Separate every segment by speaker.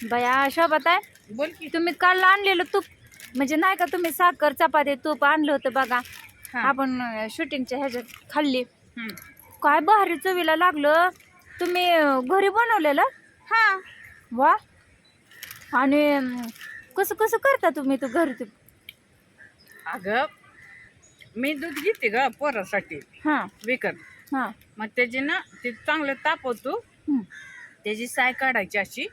Speaker 1: बया शोभत आहे
Speaker 2: बोल की.
Speaker 1: तुम्ही काल आणलेलं तूप. म्हणजे नाही का तुम्ही साखर चपाती तूप आणलं होतं बघा.
Speaker 2: हा.
Speaker 1: आपण शूटिंगच्या ह्याच्यात खाल्ली.
Speaker 2: हम्म.
Speaker 1: काय भारी चवीला लागलं. तुम्ही अं, घरी बनवलेलं?
Speaker 2: हा.
Speaker 1: वा. आणि अं, कसं कसं करता तुम्ही तू घरी तूप
Speaker 2: अगं मी दूध घेते ग पोरासाठी.
Speaker 1: हां.
Speaker 2: विकत.
Speaker 1: हां.
Speaker 2: मग त्याची ना ते चांगलं तापवतो. त्याची साय काढायची अशी.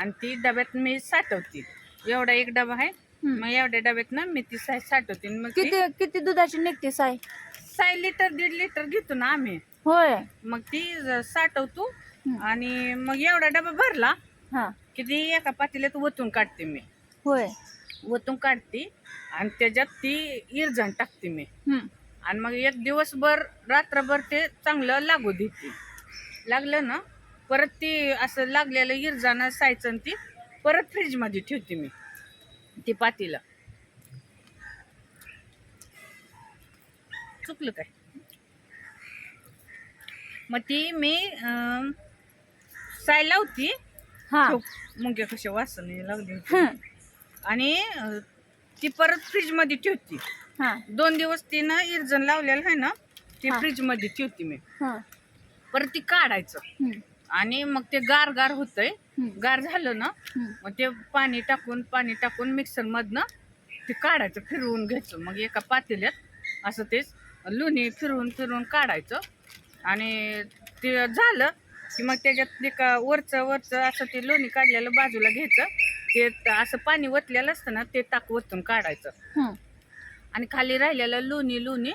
Speaker 2: आणि ती डब्यात मी साठवते. एवढा एक डबा आहे. मग एवढ्या डब्यात ना मी ती साय साठवते. आणि मग ती
Speaker 1: किती किती दुधाची निघते साय?
Speaker 2: साय लिटर दीड लिटर घेतो ना आम्ही.
Speaker 1: होय.
Speaker 2: मग ती ज- साठवतो. आणि मग एवढा डबा भरला
Speaker 1: हां.
Speaker 2: की ती एका पातेल्यात ओतून काढते मी.
Speaker 1: होय.
Speaker 2: ओतून काढते आणि त्याच्यात ती इरजण टाकते मी. आणि मग एक दिवसभर रात्रभर ते चांगलं लागू देते. लागलं ना परत ती असं लागलेलं इरजानं सायचं आणि ती परत फ्रीजमध्ये ठेवते मी ती पातीला. चुकलं काय? मग ती मी साय लावती
Speaker 1: हां.
Speaker 2: मुंग्या कशा वासने.
Speaker 1: हं.
Speaker 2: आणि ती परत फ्रीजमध्ये ठेवते.
Speaker 1: हां.
Speaker 2: दोन दिवस तिनं इरजण लावलेलं आहे ना ती. फ्रीजमध्ये ठेवते मी. परत ती काढायचं. आणि मग ते गार गार होतंय. गार झालं ना. मग ते पाणी टाकून पाणी टाकून मिक्सरमधनं ते काढायचं फिरवून घ्यायचं मग एका पातेल्यात असं ते लोणी फिरवून फिरवून काढायचं आणि ते झालं की मग त्याच्यात ते का वरचं वरचं असं ते लोणी काढलेलं बाजूला घ्यायचं ते असं पाणी वतलेलं असतं ना ते टाक वतून काढायचं. आणि खाली राहिलेलं लोणी लोणी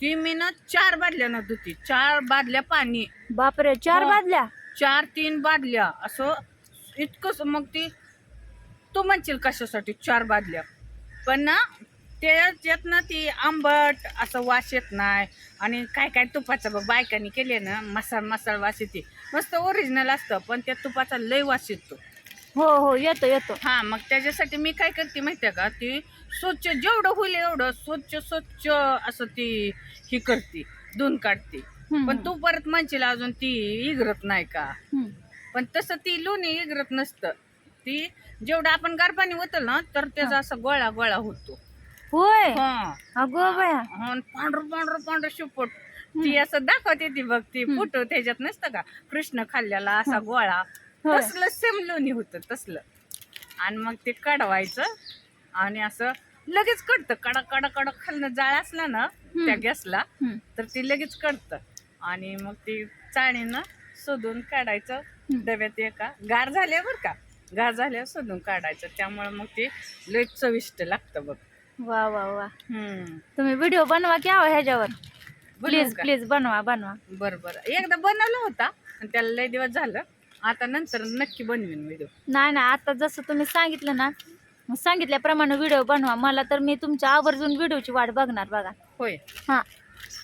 Speaker 2: ती मी ना चार बादल्या न धुती चार बादल्या पाणी
Speaker 1: बापरे चार
Speaker 2: हो.
Speaker 1: बादल्या
Speaker 2: चार तीन बादल्या. असं इतकंच मग ती तू म्हणशील कशासाठी चार बादल्या? पण ना त्याच्यात ना ती आंबट असं वास येत नाही. आणि काय काय तुपाचं बघ बायकांनी केले ना मसाल मसाल वास येते. मस्त ओरिजिनल असतं पण त्या तुपाचा लय वास येतो.
Speaker 1: हो हो येतो येतो.
Speaker 2: हा मग त्याच्यासाठी मी काय करते माहितीये का? ती स्वच्छ जेवढं होईल एवढं स्वच्छ स्वच्छ असं ती ही करते धुवून काढते. पण. तू परत म्हणशील अजून ती इगरत नाही का. पण तसं ती लोणी इगरत नसतं ती जेवढं आपण गार पाणी होतं ना तर त्याचा. असा गोळा गोळा होतो
Speaker 1: होय
Speaker 2: हा
Speaker 1: अगो बया
Speaker 2: पांढर पांढर पांढर शिपट ती असं दाखवते ती बघ ती. फोटो त्याच्यात नसतं का कृष्ण खाल्ल्याला असा. गोळा. तसलं सेम लोणी होतं तसलं आणि मग ते काढवायचं आणि असं लगेच कळतं कडा कडा कडा खालनं जाळ असला ना त्या गॅसला. तर ते लगेच कळतं आणि मग ते चाळणीनं शोधून काढायचं. डब्यात एका. गार झाल्यावर का? गार झाल्यावर शोधून काढायचं. त्यामुळे मग ते लय चविष्ट लागतं बघ.
Speaker 1: वा वा वा.
Speaker 2: हम्म.
Speaker 1: तुम्ही व्हिडिओ बनवा की आहो ह्याच्यावर? प्लीज
Speaker 2: का?
Speaker 1: प्लीज बनवा बनवा.
Speaker 2: बरं बरं. एकदा बनवला होता पण त्याला लय दिवस झालं. आता नंतर नक्की बनवीन व्हिडिओ.
Speaker 1: नाही ना आता जसं तुम्ही सांगितलं ना मग सांगितल्याप्रमाणे व्हिडिओ बनवा. मला तर मी तुमच्या आवर्जून व्हिडिओची वाट बघणार बघा.
Speaker 2: होय.
Speaker 1: हां.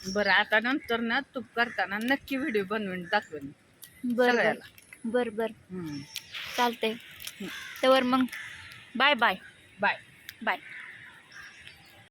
Speaker 2: बरं आता नंतर ना तूप करताना नक्की व्हिडिओ बनवून दाखवेन
Speaker 1: बरं बरं.
Speaker 2: सगळ्याला.
Speaker 1: बरं बरं. चालतंय. त्यावर मग बाय बाय.
Speaker 2: बाय.
Speaker 1: बाय.